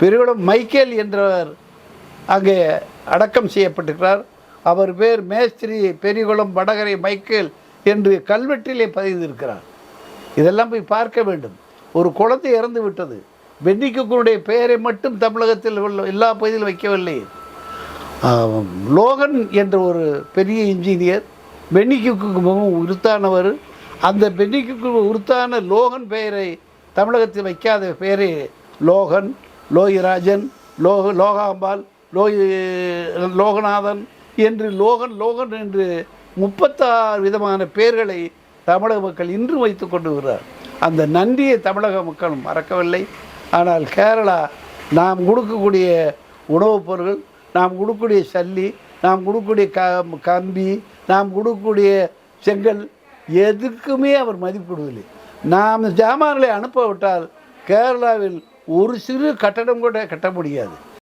பெருகுளம் Michael என்றவர் அங்கே அடக்கம் செய்யப்பட்டிருக்கிறார். அவர் பேர் மேஸ்திரி பெரியகுளம் வடகரை மைக்கேல் என்று கல்வெட்டிலே பதிந்திருக்கிறார். இதெல்லாம் போய் பார்க்க வேண்டும். ஒரு குழந்தை இறந்து விட்டது. பென்னிக்குடைய பெயரை மட்டும் தமிழகத்தில் உள்ள எல்லா பகுதியிலும் வைக்கவில்லை. லோகன் என்ற ஒரு பெரிய இன்ஜினியர் பென்னிக்கு மிகவும் உருத்தானவர். அந்த பென்னிக்கு உருத்தான லோகன் பெயரை தமிழகத்தில் வைக்காத பெயரே லோகன். லோகிராஜன் லோக லோகாம்பாள் லோகி லோகநாதன் என்று லோகன் லோகன் என்று முப்பத்தாறு விதமான பெயர்களை தமிழக மக்கள் இன்று வைத்து கொண்டு வருகிறார் அந்த நன்றியை தமிழக மக்கள் மறக்கவில்லை. ஆனால் கேரளா நாம் கொடுக்கக்கூடிய உணவுப் பொருள் நாம் கொடுக்கக்கூடிய சல்லி நாம் கொடுக்கக்கூடிய க கம்பி நாம் கொடுக்கக்கூடிய செங்கல் எதுக்குமே அவர் மதிப்பிடுவதில்லை. நாம் ஜாமான்களை அனுப்பவிட்டால் கேரளாவில் ஒரு சிறு கட்டடம் கூட கட்ட முடியாது.